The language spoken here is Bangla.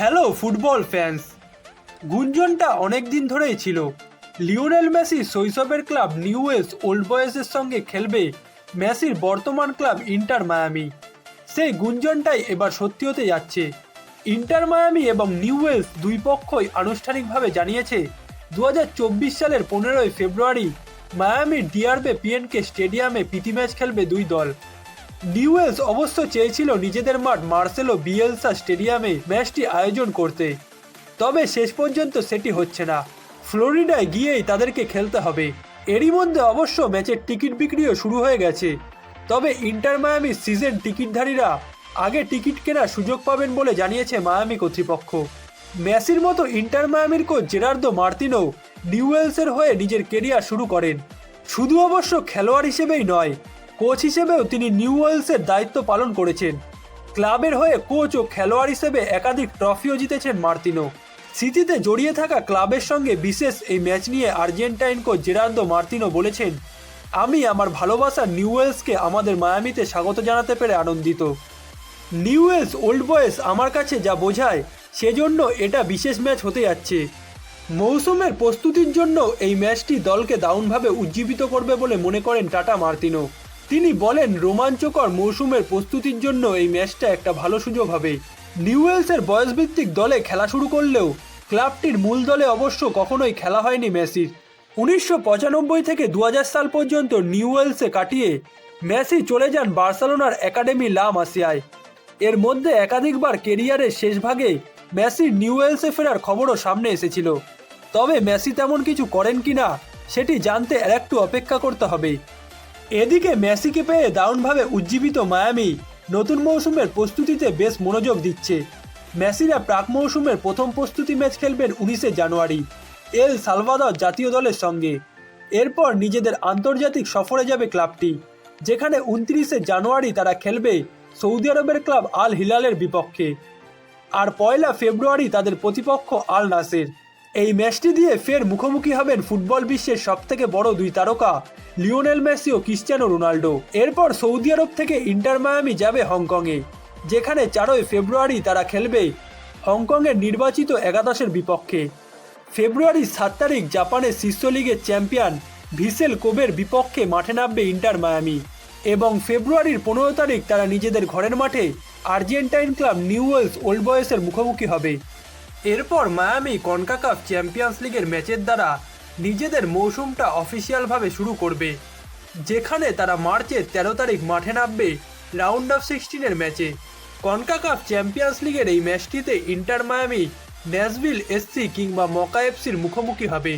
হ্যালো ফুটবল ফ্যান্স গুঞ্জনটা অনেক দিন ধরেই ছিল। লিওনেল মেসি শৈশবের ক্লাব নিউ ওয়েস্ট ওল্ড বয়েসের সঙ্গে খেলবে মেসির বর্তমান ক্লাব ইন্টার মায়ামি। সেই গুঞ্জনটাই এবার সত্যি হতে যাচ্ছে। ইন্টার মায়ামি এবং নিউ ওয়েলস দুই পক্ষই আনুষ্ঠানিকভাবে জানিয়েছে দু হাজার চব্বিশ সালের পনেরোই ফেব্রুয়ারি মায়ামির ডিআরবে পিএনকে স্টেডিয়ামে প্রীতি ম্যাচ খেলবে দুই দল। নিউয়েলস অবশ্য চেয়েছিল নিজেদের মাঠ মার্সেলো বিয়েলসা স্টেডিয়ামে ম্যাচটি আয়োজন করতে। তবে শেষ পর্যন্ত সেটি হচ্ছে না। ফ্লোরিডায় গিয়েই তাদেরকে খেলতে হবে। এরই মধ্যে অবশ্য ম্যাচের টিকিট বিক্রিও শুরু হয়ে গেছে। তবে ইন্টার মায়ামি সিজন টিকিটধারীরা আগে টিকিট কেনার সুযোগ পাবেন বলে জানিয়েছে মায়ামি কর্তৃপক্ষ। মেসির মতো ইন্টার মায়ামির কোচ জেরার্দো মার্তিনো নিউয়েলসের হয়ে নিজের কেরিয়ার শুরু করেন। শুধু অবশ্য খেলোয়াড় হিসেবেই নয় কোচ হিসেবেও তিনি নিউ ওয়েলসের দায়িত্ব পালন করেছেন। ক্লাবের হয়ে কোচ ও খেলোয়াড় হিসেবে একাধিক ট্রফিও জিতেছেন মার্তিনো। স্মৃতিতে জড়িয়ে থাকা ক্লাবের সঙ্গে বিশেষ এই ম্যাচ নিয়ে আর্জেন্টাইন কোচ জেরার্দো মার্তিনো বলেছেন, আমি আমার ভালোবাসার নিউ ওয়েলসকে আমাদের মায়ামিতে স্বাগত জানাতে পেরে আনন্দিত। নিউ ওয়েলস ওল্ড বয়েস আমার কাছে যা বোঝায়, সেজন্য এটা বিশেষ ম্যাচ হতে যাচ্ছে। মৌসুমের প্রস্তুতির জন্য এই ম্যাচটি দলকে দারুণভাবে উজ্জীবিত করবে বলে মনে করেন টাটা মার্তিনো। তিনি বলেন, রোমাঞ্চকর মৌসুমের প্রস্তুতির জন্য এই ম্যাচটা একটা ভালো সুযোগ হবে। নিউওয়েলসের বয়সভিত্তিক দলে খেলা শুরু করলেও ক্লাবটির মূল দলে অবশ্য কখনোই খেলা হয়নি মেসির। উনিশশো পঁচানব্বই থেকে দু হাজার সাল পর্যন্ত নিউওয়েলসে কাটিয়ে মেসি চলে যান বার্সেলোনার একাডেমি লা মাসিয়ায়। এর মধ্যে একাধিকবার কেরিয়ারের শেষ ভাগে মেসির নিউওয়েলসে ফেরার খবরও সামনে এসেছিল। তবে মেসি তেমন কিছু করেন কি না সেটি জানতে আর একটু অপেক্ষা করতে হবে। এদিকে মেসিকে পেয়ে দারুণভাবে উজ্জীবিত মায়ামি নতুন মৌসুমের প্রস্তুতিতে বেশ মনোযোগ দিচ্ছে। মেসিরা প্রাক মৌসুমের প্রথম প্রস্তুতি ম্যাচ খেলবেন উনিশে জানুয়ারি, এল সালভাদর জাতীয় দলের সঙ্গে। এরপর নিজেদের আন্তর্জাতিক সফরে যাবে ক্লাবটি, যেখানে উনত্রিশে জানুয়ারি তারা খেলবে সৌদি আরবের ক্লাব আল হিলালের বিপক্ষে। আর পয়লা ফেব্রুয়ারি তাদের প্রতিপক্ষ আল নাসের এই ম্যাচটি দিয়ে ফের মুখোমুখি হবেন ফুটবল বিশ্বের সবথেকে বড় দুই তারকা, লিওনেল মেসি ও ক্রিস্টিয়ানো রোনাল্ডো। এরপর সৌদি আরব থেকে ইন্টার মায়ামি যাবে হংকংয়ে, যেখানে চারই ফেব্রুয়ারি তারা খেলবে হংকংয়ের নির্বাচিত একাদশের বিপক্ষে। ফেব্রুয়ারির সাত তারিখ জাপানের শীর্ষ লিগের চ্যাম্পিয়ন ভিসেল কোবের বিপক্ষে মাঠে নামবে ইন্টার মায়ামি এবং ফেব্রুয়ারির পনেরো তারিখ তারা নিজেদের ঘরের মাঠে আর্জেন্টাইন ক্লাব নিউওয়েলস ওল্ড বয়েসের মুখোমুখি হবে। এরপর মায়ামি কনকাকাফ চ্যাম্পিয়ন্স লিগের ম্যাচের দ্বারা নিজেদের মৌসুমটা অফিসিয়ালভাবে শুরু করবে, যেখানে তারা মার্চের তেরো তারিখ মাঠে নামবে রাউন্ড অফ সিক্সটিনের ম্যাচে। কনকাকাফ চ্যাম্পিয়ন্স লিগের এই ম্যাচটিতে ইন্টার মায়ামি ন্যাশভিল এসসি কিংবা মকা এফসির মুখোমুখি হবে।